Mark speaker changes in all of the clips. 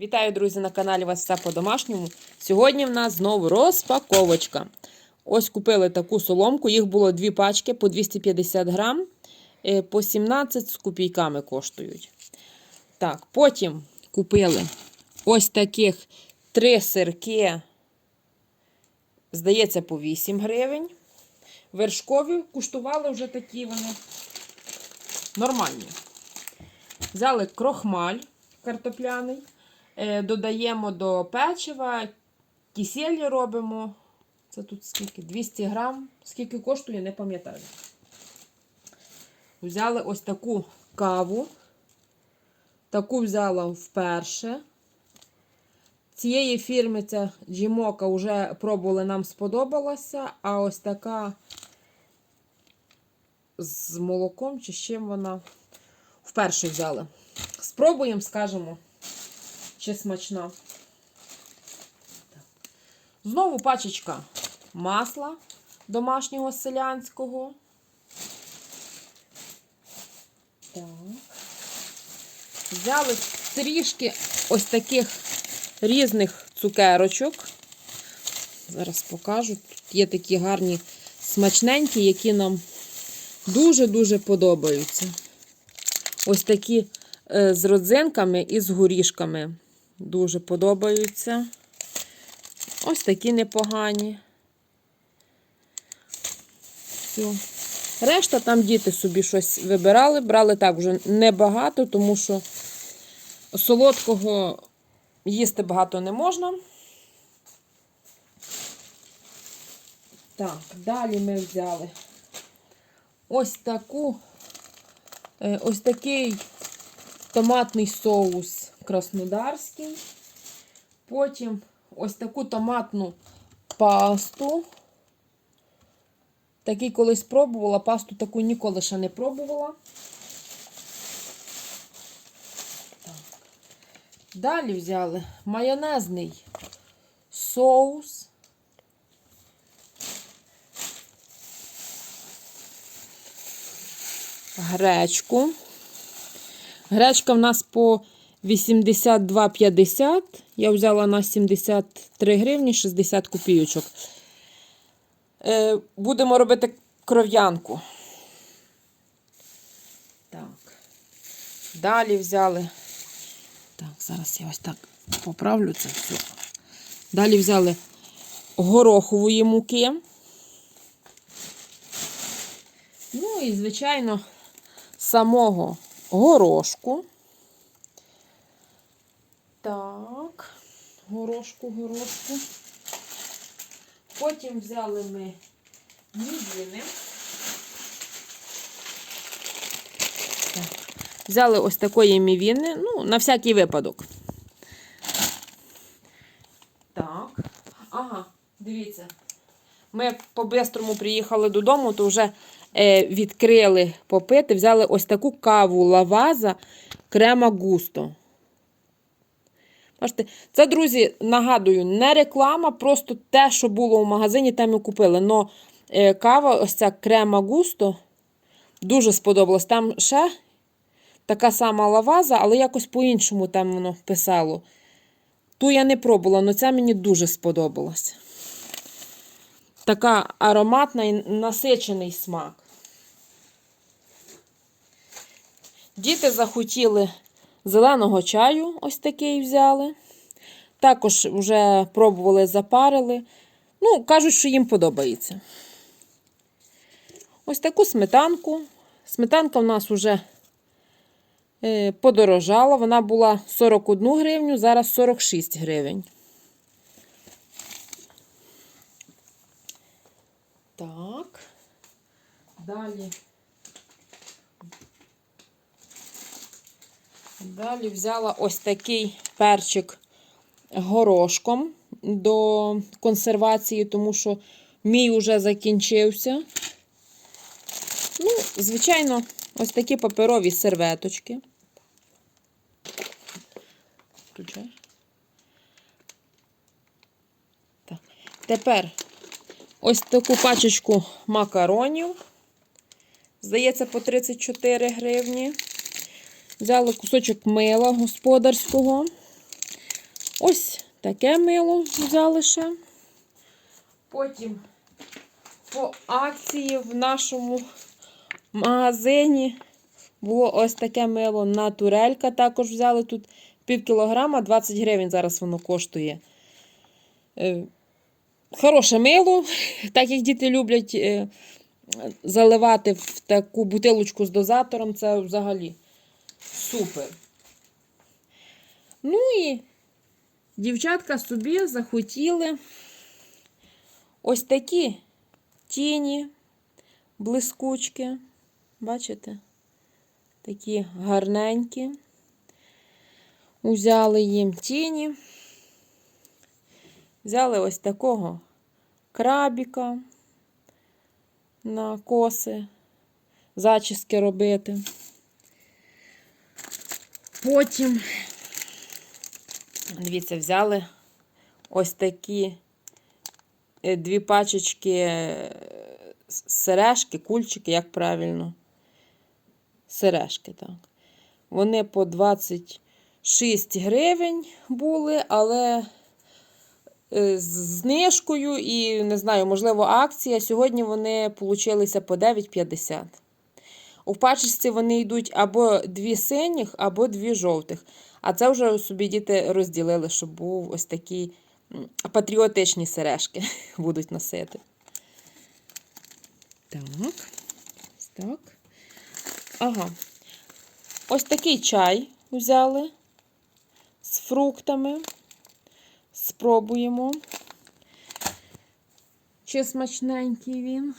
Speaker 1: Вітаю, друзі, на каналі вас все по-домашньому. Сьогодні в нас знову розпаковочка. Ось купили таку соломку. Їх було дві пачки по 250 грам, е, по 17 з копійками коштують. Так, потім купили ось таких три сирки, здається, по 8 гривень. Вершкові куштували вже такі вони нормальні. Взяли крохмаль картопляний. Е, Додаємо до печива, киселі робимо. Це тут скільки? 200 грам. Скільки коштує, не пам'ятаю. Взяли ось таку каву. Таку взяла вперше. Цієї фірми ця Джімока вже пробували, нам сподобалася. А ось така з молоком чи з чим вона вперше взяли. Спробуємо, скажемо чи смачна. Знову пачечка масла домашнього селянського. Так. Взяли трішки ось таких різних цукерочок. Зараз покажу. Тут є такі гарні смачненькі, які нам дуже-дуже подобаються. Ось такі е, з родзинками і з горішками. Дуже подобаються. Ось такі непогані. Все. Решта там діти собі щось вибирали. Брали так вже небагато, тому що солодкого їсти багато не можна. Так, далі ми взяли ось таку, е, ось такий томатний соус краснодарський. Потім ось таку томатну пасту. Такий колись пробувала, пасту таку ніколи ще не пробувала. Так. Далі взяли майонезний соус. Гречку. Гречка в нас по 82,50. Я взяла на 73 гривні 60 копійочок. Е, будемо робити кров'янку. Так. Далі взяли. Так, зараз я ось так поправлю це все. Далі взяли горохової муки. Ну і, звичайно, самого горошку. Так, горошку, горошку. Потім взяли ми мівіни. Взяли ось такої мівіни, ну, на всякий випадок. Так. Ага, дивіться. Ми по-бистрому приїхали додому, то вже е, відкрили попити, взяли ось таку каву лаваза крема густо. Бачите, це, друзі, нагадую, не реклама, просто те, що було в магазині, те ми купили. Но е, кава, ось ця крема густо, дуже сподобалась. Там ще така сама лаваза, але якось по-іншому там воно писало. Ту я не пробувала, але ця мені дуже сподобалась. Така ароматна і насичений смак. Діти захотіли зеленого чаю, ось такий взяли. Також вже пробували, запарили. Ну, кажуть, що їм подобається. Ось таку сметанку. Сметанка в нас вже е, подорожала. Вона була 41 гривню, зараз 46 гривень. Так. Далі. Далі взяла ось такий перчик горошком до консервації, тому що мій уже закінчився. Ну, звичайно, ось такі паперові серветочки. Включаєш? Так. Тепер ось таку пачечку макаронів. Здається, по 34 гривні. Взяли кусочок мила господарського. Ось таке мило взяли ще. Потім по акції в нашому магазині було ось таке мило натурелька. Також взяли тут пів кілограма, 20 гривень зараз воно коштує. Е, Хороше мило, так як діти люблять е, заливати в таку бутилочку з дозатором, це взагалі супер. Ну і дівчатка собі захотіли ось такі тіні, блискучки. Бачите? Такі гарненькі. Узяли їм тіні. Взяли ось такого крабіка на коси, зачіски робити. Потім, дивіться, взяли ось такі е, дві пачечки е, сережки, кульчики, як правильно. Сережки, так. Вони по 26 гривень були, але е, з знижкою і, не знаю, можливо, акція. Сьогодні вони получилися по 9,50. У пачечці вони йдуть або дві синіх, або дві жовтих. А це вже собі діти розділили, щоб був ось такі патріотичні сережки будуть носити. Так. Так. Ага. Ось такий чай взяли з фруктами. Спробуємо. Чи смачненький він.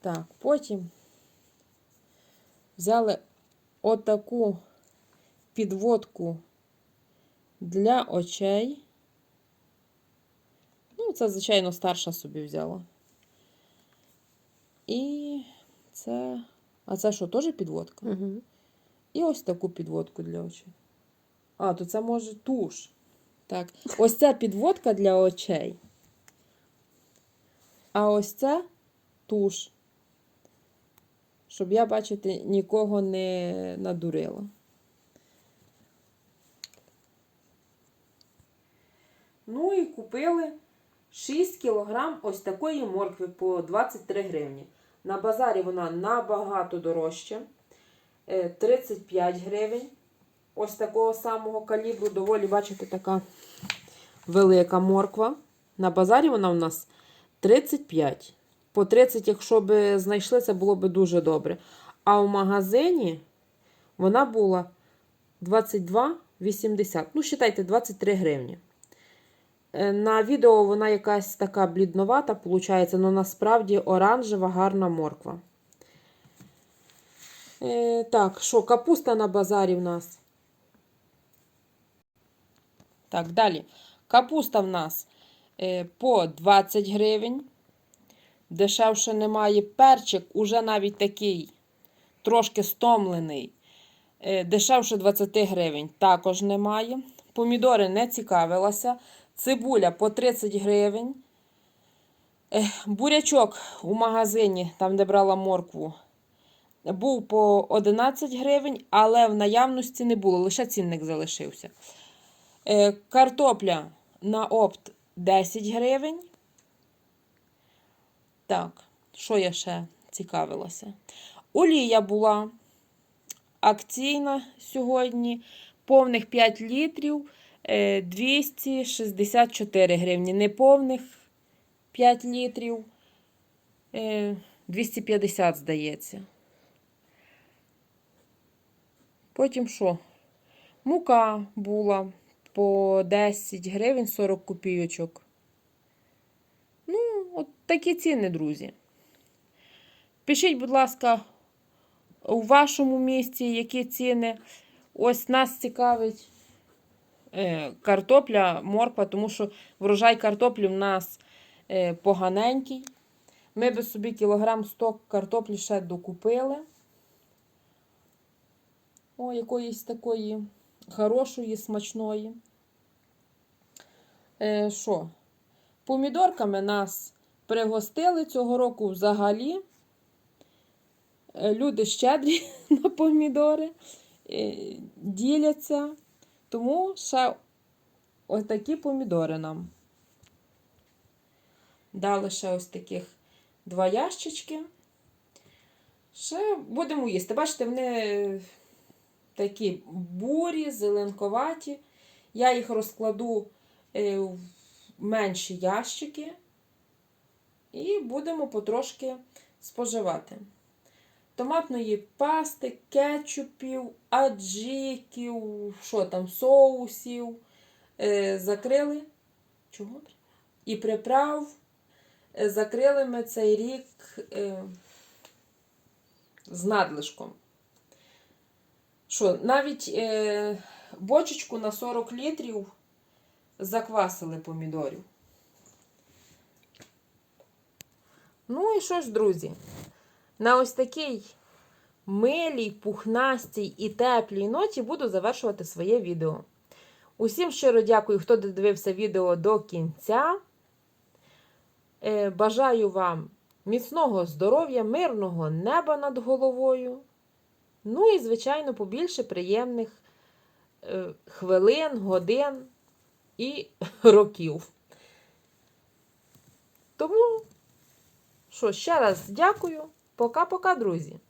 Speaker 1: Так, потім взяли отаку підводку для очей. Ну, це, звичайно, старша собі взяла. І це. А це що, теж підводка?
Speaker 2: Угу.
Speaker 1: І ось таку підводку для очей. А, то це може туш. Так. Ось це підводка для очей. А ось це туш. Щоб я, бачите, нікого не надурила. Ну і купили 6 кілограм ось такої моркви по 23 гривні. На базарі вона набагато дорожча. Е, 35 гривень. Ось такого самого калібру, доволі, бачите, така велика морква. На базарі вона у нас 35. По 30, якщо б знайшли, це було б дуже добре. А в магазині вона була 22,80. Ну, вважайте, 23 гривні. Е, На відео вона якась така блідновата, виходить, але насправді оранжева гарна морква. Е, так, що, капуста на базарі в нас. Так, далі. Капуста в нас е, по 20 гривень. Дешевше немає. Перчик уже навіть такий, трошки стомлений. Е, дешевше 20 гривень також немає. Помідори не цікавилася. Цибуля по 30 гривень. Е, бурячок у магазині, там де брала моркву, був по 11 гривень, але в наявності не було, лише цінник залишився. Е, Картопля на опт 10 гривень. Так, що я ще цікавилася? Олія була акційна сьогодні, повних 5 літрів е, 264 гривні. Неповних 5 літрів е, 250, здається. Потім що? Мука була по 10 гривень 40 копійочок. Такі ціни, друзі. Пишіть, будь ласка, у вашому місті які ціни. Ось нас цікавить е, картопля, морква, тому що врожай картоплі в нас е, поганенький. Ми би собі кілограм 100 картоплі ще докупили. О, якоїсь такої хорошої, смачної. Е, що? Помідорками нас пригостили цього року взагалі. Е, Люди щедрі на помідори, е, діляться. Тому ще ось такі помідори нам. Дали ще ось таких два ящички. Ще будемо їсти. Бачите, вони такі бурі, зеленковаті. Я їх розкладу е, в менші ящики. І будемо потрошки споживати. Томатної пасти, кетчупів, аджиків, що там, соусів. Е, закрили. Чого? І приправ. Е, закрили ми цей рік е, з надлишком. Що, навіть е, бочечку на 40 літрів заквасили помідорів. Ну і що ж, друзі? На ось такій милій, пухнастій і теплій ноті буду завершувати своє відео. Усім щиро дякую, хто додивився відео до кінця. Е, Бажаю вам міцного здоров'я, мирного неба над головою. Ну і, звичайно, побільше приємних е, хвилин, годин і років. Тому, що, ще раз дякую. Пока-пока, друзі!